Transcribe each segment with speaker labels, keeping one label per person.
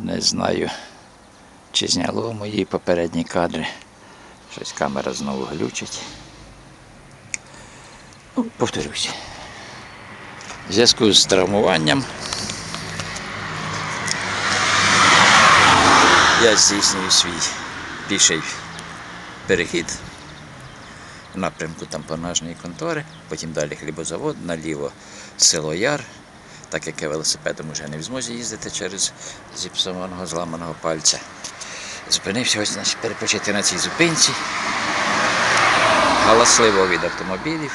Speaker 1: Не знаю, чи зняло мої попередні кадри. Щось камера знову глючить. Ну. В зв'язку з травмуванням я здійснюю свій піший перехід в напрямку тампонажної контори, потім далі хлібозавод, наліво село Яр, так як я велосипедом вже не в змозі їздити через зіпсованого зламаного пальця. Зупинився ось значить, перепочити на цій зупинці. Галасливо від автомобілів.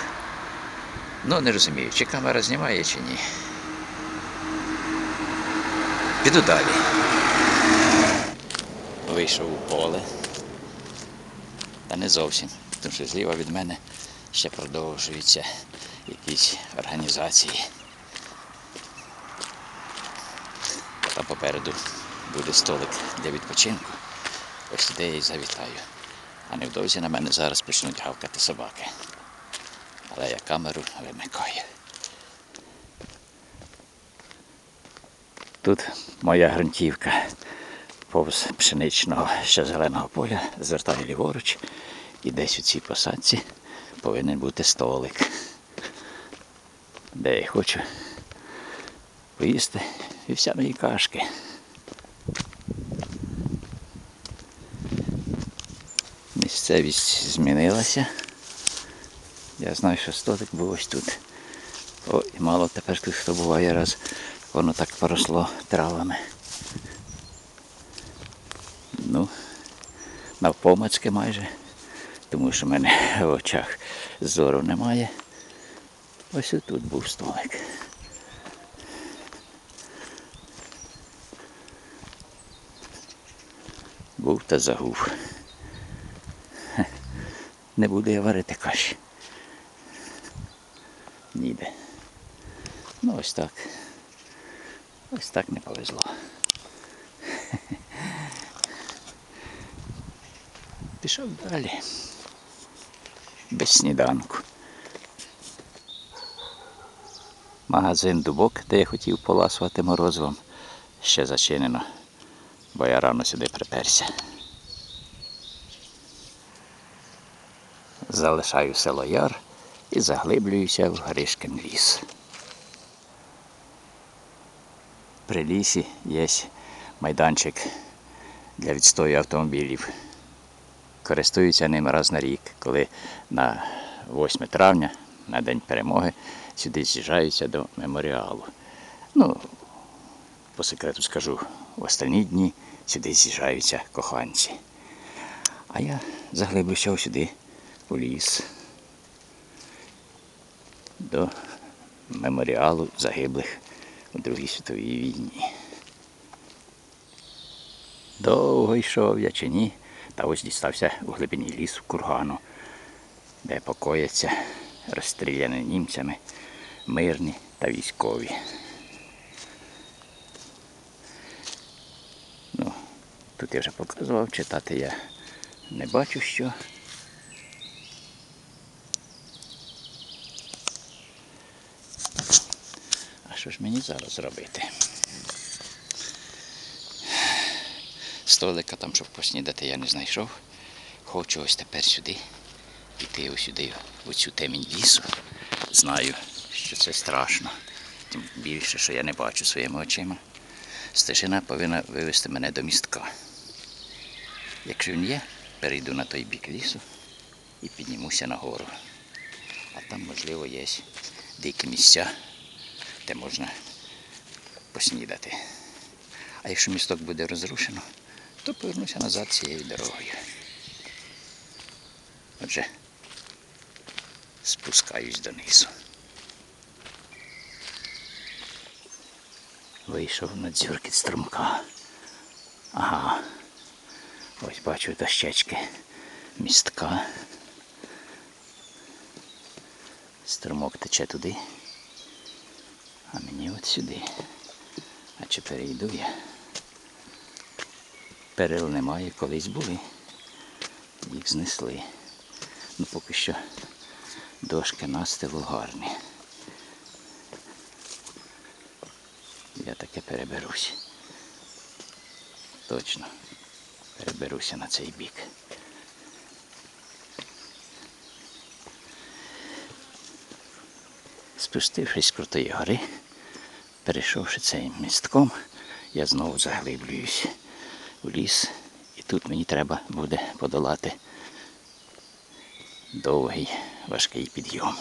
Speaker 1: Ну, не розумію, чи камера знімає, чи ні. Піду далі. Вийшов у поле. Та не зовсім, тому що зліва від мене ще продовжуються якісь організації. А там попереду буде столик для відпочинку. Ось туди я і завітаю. А невдовзі на мене зараз почнуть гавкати собаки. Але я камеру вимикаю. Тут моя ґрунтівка повз пшеничного ще зеленого поля, звертаю ліворуч, і десь у цій посадці повинен бути столик, де я хочу поїсти вівсяної кашки. Місцевість змінилася. Я знаю, що столик був ось тут. О, і мало тепер тут хто буває раз, воно так поросло травами. Ну, навпомацьки майже, тому що в мене в очах зору немає. Ось тут був столик. Був та загув. Не буду я варити каші. Ніде. Ну ось так. Ось так не повезло. Пішов далі. Без сніданку. Магазин Дубок, де я хотів поласувати морозивом, ще зачинено, бо я рано сюди приперся. Залишаю село Яр і заглиблююся в Гришкин ліс. При лісі є майданчик для відстою автомобілів. Користуються ним раз на рік, коли на 8 травня, на День перемоги, сюди з'їжджаються до меморіалу. Ну, по секрету скажу, в останні дні сюди з'їжджаються коханці. А я заглиблюся сюди у ліс до меморіалу загиблих у Другій світовій війні. Довго йшов я чи ні, та ось дістався у глибині лісу кургану, де покояться розстріляні німцями мирні та військові. Тут я вже показував, читати я не бачу що. А що ж мені зараз робити? Столика там, щоб поснідати, я не знайшов. Хочу ось тепер сюди піти ось сюди, в цю темінь лісу. Знаю, що це страшно. Тим більше, що я не бачу своїми очима. Стежина повинна вивести мене до містка. Якщо він є, перейду на той бік лісу і піднімуся нагору. А там, можливо, є дикі місця, де можна поснідати. А якщо місток буде розрушено, то повернуся назад цією дорогою. Отже, спускаюсь донизу. Вийшов на дзюркіт струмка. Ага. Ось бачу дощечки містка. Струмок тече туди, а мені от сюди. А чи перейду я? Перил немає, колись були. Їх знесли. Ну поки що дошки настилу гарні. Я таке переберусь. Точно. Переберуся на цей бік. Спустившись з крутої гори, перейшовши цим містком, я знову заглиблююсь у ліс. І тут мені треба буде подолати довгий важкий підйом.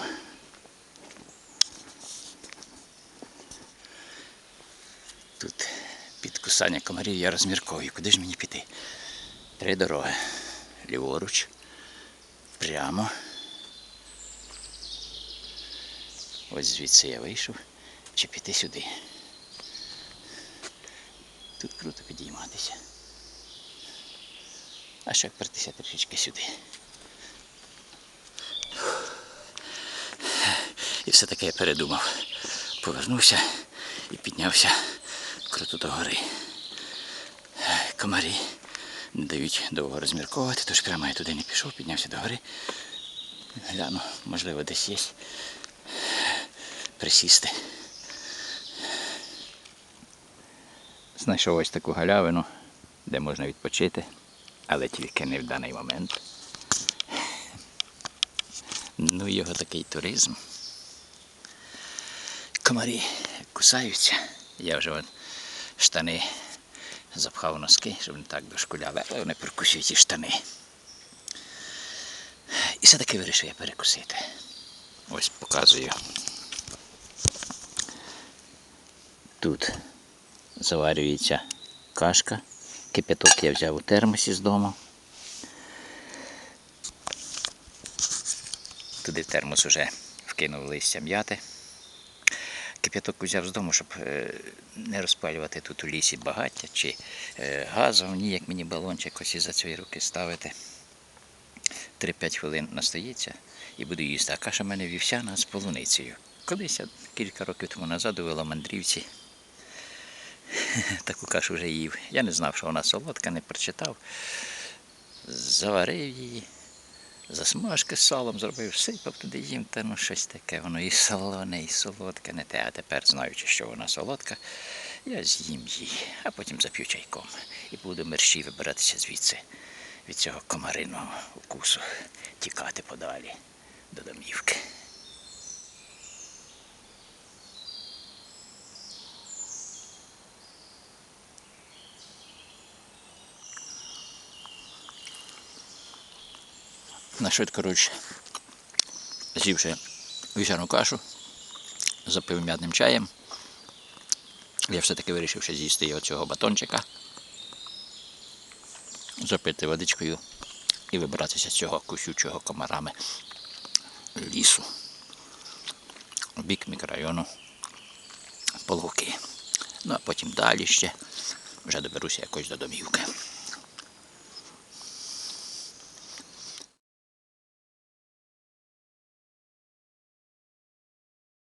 Speaker 1: Тут під кусання комарів я розмірковую, куди ж мені піти? Три дороги. Ліворуч, прямо. Ось звідси я вийшов, чи піти сюди. Тут круто підійматися. А ще впертися трішечки сюди. І все-таки я передумав. Повернувся і піднявся круто до гори. Комарі дають довго розмірковувати, тож прямо я туди не пішов, піднявся до гори. Гляну, можливо, десь є присісти. Знайшов ось таку галявину, де можна відпочити, але тільки не в даний момент. Ну, його такий туризм. Комарі кусаються. Я вже вон штани запхав носки, щоб не так дошкуляли, але вони прикусюють і штани. І все-таки вирішив я перекусити. Ось показую. Тут заварюється кашка. Кипяток я взяв у термосі з дому. Туди в термос вже вкинув листя м'яти. Кип'яток взяв з дому, щоб е, не розпалювати тут у лісі багаття чи е, газом, ні, як мені балончик ось із-за цієї руки ставити. 3-5 хвилин настоїться і буду їсти. А каша в мене вівсяна з полуницею. Колись я кілька років тому назад у Веломандрівці таку кашу вже їв. Я не знав, що вона солодка, не прочитав. Заварив її, засмажки з салом зробив, сипав туди їм, та ну щось таке, воно і солоне, і солодке, не те. А тепер, знаючи, що вона солодка, я з'їм її, а потім зап'ю чайком. І буду мерщій вибиратися звідси, від цього комариного укусу, тікати подалі до домівки. На швидкоруч з'ївши вівсяну кашу, запив м'ятним чаєм. Я все-таки вирішив ще з'їсти і цього батончика, запити водичкою і вибратися з цього кусючого комарами лісу в бік мікрорайону Полуки. Ну а потім далі ще вже доберуся якось до домівки.